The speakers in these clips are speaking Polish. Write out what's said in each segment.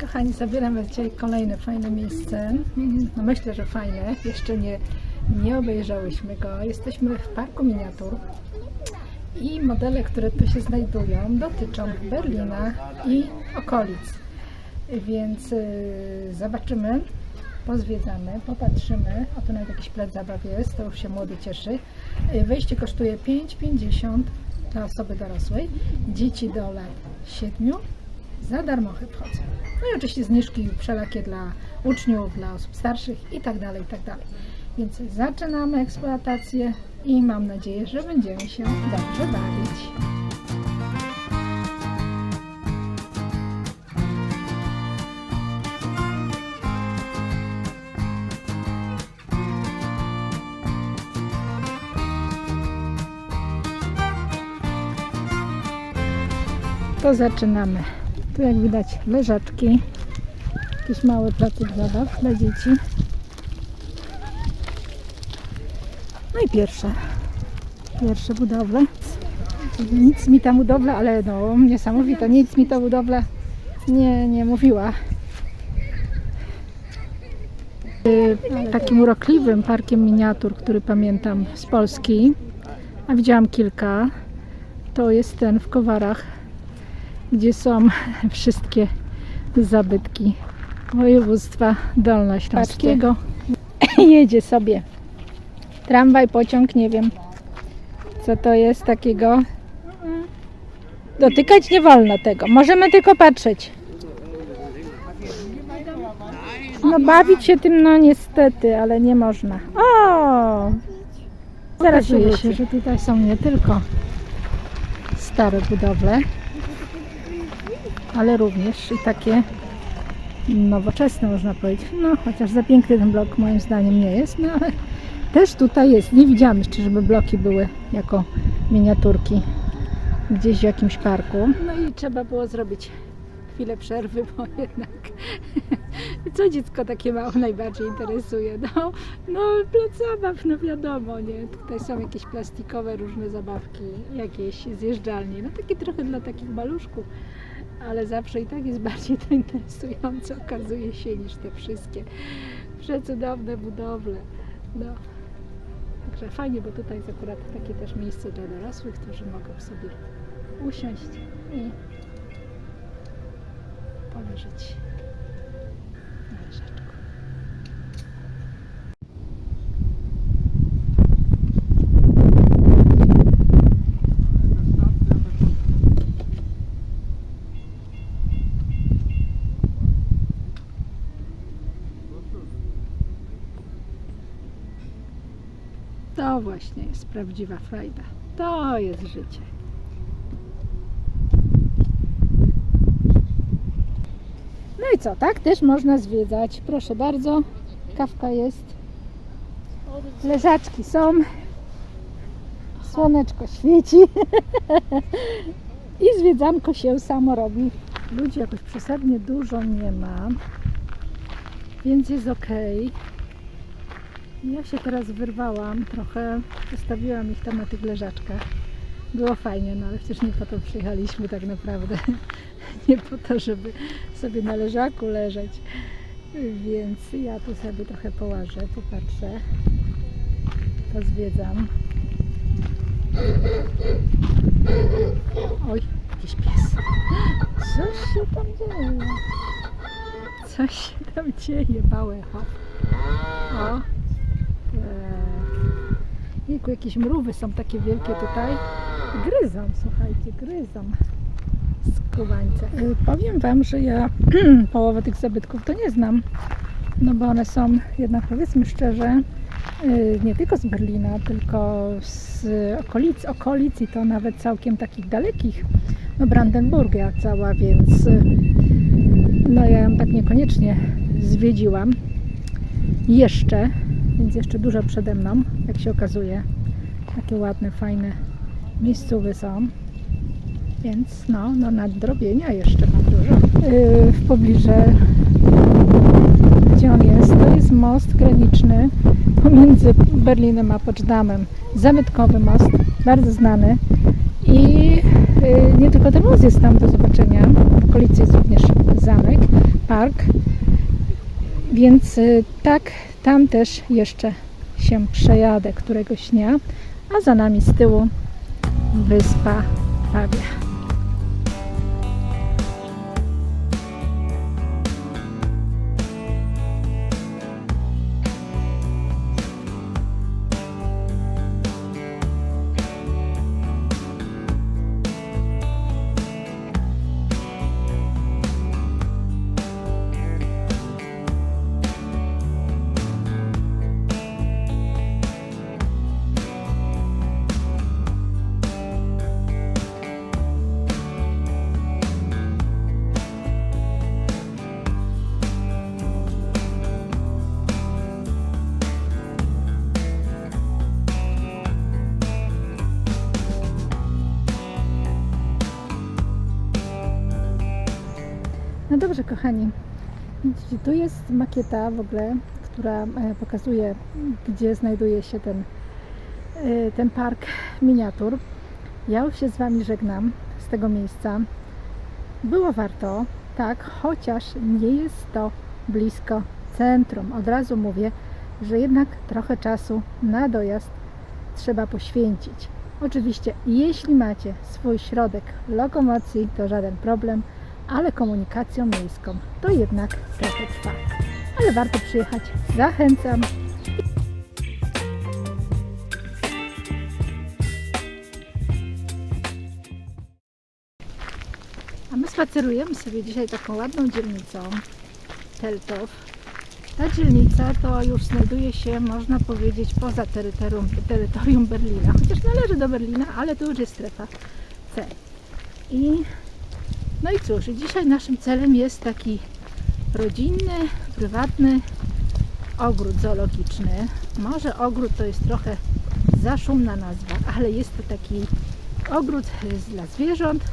Kochani, zabieram Was dzisiaj kolejne fajne miejsce. No myślę, że fajne. Jeszcze nie, nie obejrzałyśmy go. Jesteśmy w parku miniatur. I modele, które tu się znajdują, dotyczą Berlina i okolic. Więc yy, zobaczymy, pozwiedzamy, popatrzymy. O, tu nawet jakiś plac zabaw jest, to już się młody cieszy. Yy, Wejście kosztuje 5,50 dla osoby dorosłej. Dzieci do lat 7 za darmochy wchodzą. No i oczywiście zniżki wszelakie dla uczniów, dla osób starszych i tak dalej, i tak dalej. Więc zaczynamy eksploatację i mam nadzieję, że będziemy się dobrze bawić. To zaczynamy. Tu jak widać leżaczki, jakiś mały placek zabaw dla dzieci. No i pierwsze, pierwsze budowle. Nic mi ta budowla, ale no niesamowita, nic mi ta budowla nie, nie mówiła. Y, Takim urokliwym parkiem miniatur, który pamiętam z Polski, a widziałam kilka, to jest ten w Kowarach, gdzie są wszystkie zabytki województwa dolnośląskiego. Jedzie sobie tramwaj, pociąg, nie wiem co to jest takiego. Dotykać nie wolno tego, możemy tylko patrzeć. No bawić się tym no niestety, ale nie można. O! Zaraz się, się, że tutaj są nie tylko stare budowle, ale również i takie nowoczesne można powiedzieć. No chociaż za piękny ten blok moim zdaniem nie jest, no ale też tutaj jest. Nie widziałam jeszcze, żeby bloki były jako miniaturki gdzieś w jakimś parku. No i trzeba było zrobić chwilę przerwy, bo jednak co dziecko takie mało najbardziej interesuje? No, no plac zabaw, no wiadomo, nie? Tutaj są jakieś plastikowe różne zabawki, jakieś zjeżdżalnie, no takie trochę dla takich maluszków, ale zawsze i tak jest bardziej to interesujące, okazuje się, niż te wszystkie przecudowne budowle. No. Także fajnie, bo tutaj jest akurat takie też miejsce dla dorosłych, którzy mogą sobie usiąść i poleżeć na leżaczku. To właśnie jest prawdziwa frajda. To jest życie. No i co, tak też można zwiedzać. Proszę bardzo, kawka jest, leżaczki są, słoneczko świeci i zwiedzanko się samo robi. Ludzi jakoś przesadnie dużo nie ma, więc jest ok. Ja się teraz wyrwałam trochę, zostawiłam ich tam na tych leżaczkach. Było fajnie, no ale przecież nie po to przyjechaliśmy tak naprawdę. Nie po to, żeby sobie na leżaku leżeć. Więc ja tu sobie trochę połażę, popatrzę. Pozwiedzam. Oj, jakiś pies. Coś się tam dzieje. Coś się tam dzieje, małe. O, Jejku, jakieś mrówy są takie wielkie tutaj. Gryzą, słuchajcie, gryzą skubańce. Powiem Wam, że ja połowę tych zabytków to nie znam. No bo one są jednak, powiedzmy szczerze, y, nie tylko z Berlina, tylko z okolic, okolic i to nawet całkiem takich dalekich. No Brandenburgia cała, więc y, no ja ją tak niekoniecznie zwiedziłam. Jeszcze, więc jeszcze dużo przede mną, jak się okazuje. Takie ładne, fajne miejscowe są. Więc no, no nadrobienia jeszcze mam dużo. Yy, w pobliżu, gdzie on jest, to jest most graniczny pomiędzy Berlinem a Poczdamem. Zabytkowy most, bardzo znany. I yy, nie tylko ten most jest tam do zobaczenia, w okolicy jest również zamek, park. Więc y, tak, tam też jeszcze się przejadę któregoś dnia, a za nami z tyłu wyspa Pawia. No dobrze, kochani. Widzicie, tu jest makieta w ogóle, która e, pokazuje, gdzie znajduje się ten, e, ten park miniatur. Ja już się z Wami żegnam z tego miejsca. Było warto, tak, chociaż nie jest to blisko centrum. Od razu mówię, że jednak trochę czasu na dojazd trzeba poświęcić. Oczywiście, jeśli macie swój środek lokomocji, to żaden problem ale komunikacją miejską to jednak trochę trwa. Ale warto przyjechać. Zachęcam. A my spacerujemy sobie dzisiaj taką ładną dzielnicą Teltow. Ta dzielnica to już znajduje się, można powiedzieć, poza terytorium, terytorium Berlina. Chociaż należy do Berlina, ale to już jest strefa C. I no i cóż, dzisiaj naszym celem jest taki rodzinny, prywatny ogród zoologiczny. Może ogród to jest trochę za szumna nazwa, ale jest to taki ogród dla zwierząt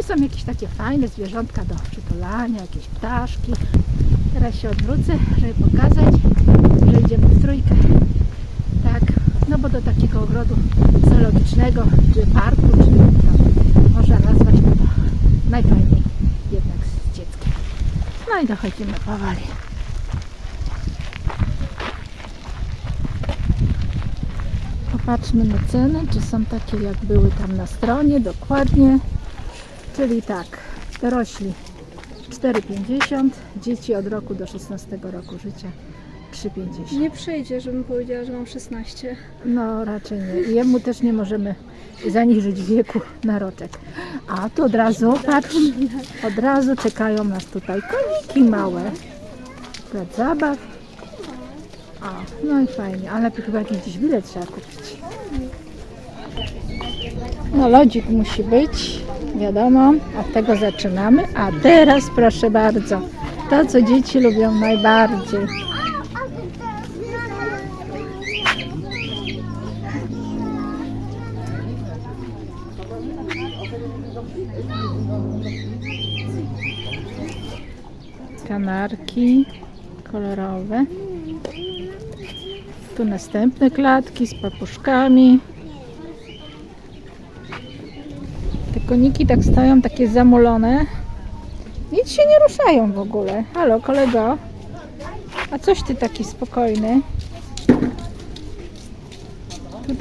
i są jakieś takie fajne zwierzątka do przytulania, jakieś ptaszki. Teraz się odwrócę, żeby pokazać, że idziemy w trójkę. Tak, no bo do takiego ogrodu zoologicznego, czy parku, czy to można nazwać, to najfajniej jednak z dzieckiem. No i dochodzimy powoli. Popatrzmy na ceny, czy są takie jak były tam na stronie, dokładnie. Czyli tak, dorośli 4,50, dzieci od roku do 16 roku życia 3,50. Nie przejdzie, żebym powiedziała, że mam 16. No raczej nie. Jemu też nie możemy zaniżyć wieku na roczek. A tu od razu, patrz, od razu czekają nas tutaj koniki małe. Plac zabaw. O, no i fajnie, ale chyba jakiś gdzieś bilet trzeba kupić. No lodzik musi być, wiadomo, od tego zaczynamy. A teraz proszę bardzo, to co dzieci lubią najbardziej. Kanarki kolorowe. Tu następne klatki z papuszkami. Te koniki tak stoją takie zamulone. Nic się nie ruszają w ogóle. Halo kolego. A coś ty taki spokojny.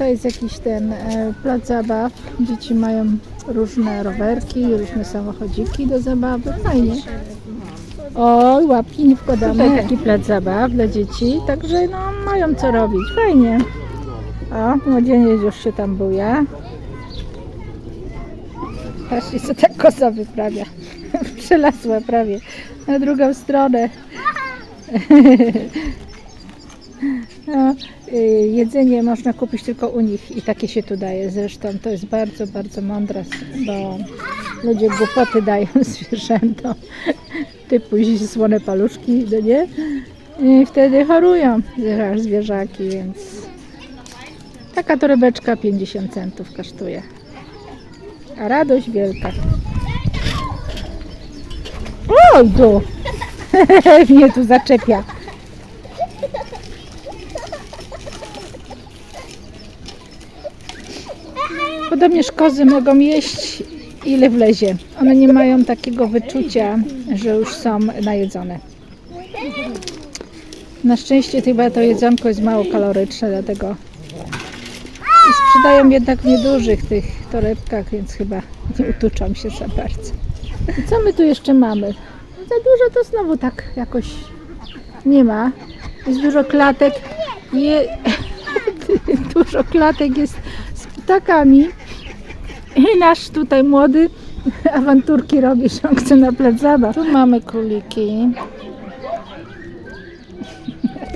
Tutaj jest jakiś ten e, plac zabaw. Dzieci mają różne rowerki, różne samochodziki do zabawy. Fajnie. Oj, łapki nie wkładamy. Taki plac zabaw dla dzieci, także no mają co robić. Fajnie. O, młodzieniec już się tam buja. Patrzcie, co ta koza wyprawia. Przelazła prawie na drugą stronę. No, y, jedzenie można kupić tylko u nich i takie się tu daje. Zresztą to jest bardzo, bardzo mądre, bo ludzie głupoty dają zwierzętom typu słone paluszki, no nie? I wtedy chorują zwierzaki, więc taka torebeczka 50 centów kosztuje. A radość wielka. Oj, tu! Mnie tu zaczepia. Podobnież kozy mogą jeść ile wlezie. One nie mają takiego wyczucia, że już są najedzone. Na szczęście chyba to jedzonko jest mało kaloryczne, dlatego i sprzedają jednak w niedużych tych torebkach, więc chyba nie utuczą się za bardzo. I co my tu jeszcze mamy? Za dużo to znowu tak jakoś nie ma. Jest dużo klatek. Je... dużo klatek jest z ptakami. I nasz tutaj młody awanturki robi, że on chce na plac zabaw. Tu mamy króliki.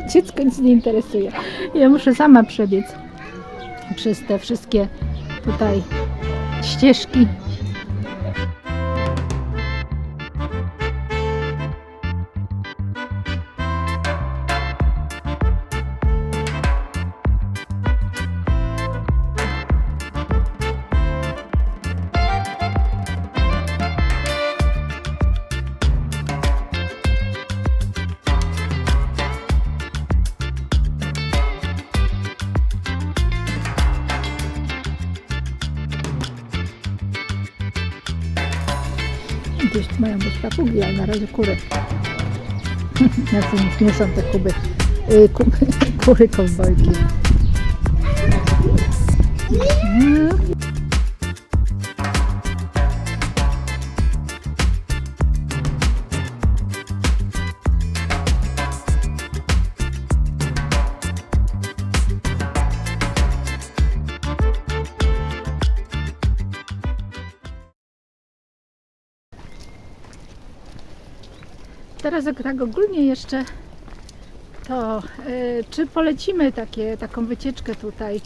Dziecko nic nie interesuje. Ja muszę sama przebiec przez te wszystkie tutaj ścieżki. Mają być papugi, ale na razie kury. Nic nie są te kuby. Y, kuby kury kowbojki. Teraz tak ogólnie jeszcze, to y, czy polecimy takie, taką wycieczkę tutaj?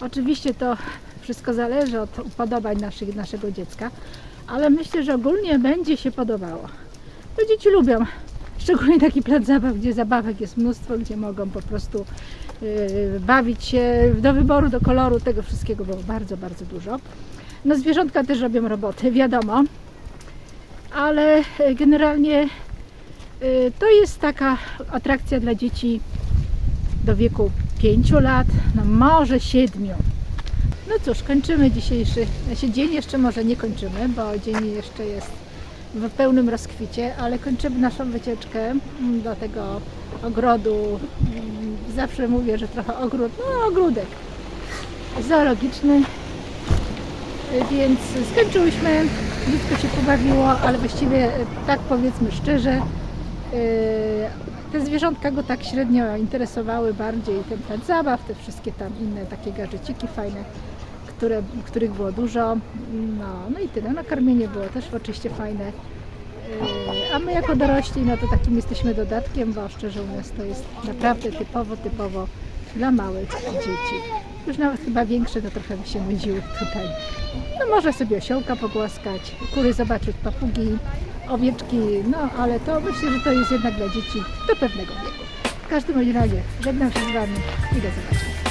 Oczywiście to wszystko zależy od upodobań naszych, naszego dziecka, ale myślę, że ogólnie będzie się podobało. To dzieci lubią, szczególnie taki plac zabaw, gdzie zabawek jest mnóstwo, gdzie mogą po prostu y, bawić się do wyboru, do koloru, tego wszystkiego było bardzo, bardzo dużo. No zwierzątka też robią roboty, wiadomo, ale y, generalnie To jest taka atrakcja dla dzieci do wieku 5 lat, no może 7. No cóż, kończymy dzisiejszy znaczy dzień, jeszcze może nie kończymy, bo dzień jeszcze jest w pełnym rozkwicie, ale kończymy naszą wycieczkę mm, do tego ogrodu. Mm, Zawsze mówię, że trochę ogród, no ogródek zoologiczny. Y, Więc skończyłyśmy, dziecko się pobawiło, ale właściwie y, tak powiedzmy szczerze, Te zwierzątka go tak średnio interesowały bardziej ten plac zabaw, te wszystkie tam inne takie gadżeciki fajne, które, których było dużo. No, no i tyle. No karmienie było też oczywiście fajne. Yy, A my jako dorośli, no to takim jesteśmy dodatkiem, bo szczerze mówiąc to jest naprawdę typowo, typowo dla małych dzieci. Już nawet chyba większe to trochę by się nudziły tutaj. No może sobie osiołka pogłaskać, kury zobaczyć, papugi, owieczki, no ale to myślę, że to jest jednak dla dzieci do pewnego wieku. W każdym razie żegnam się z Wami i do zobaczenia.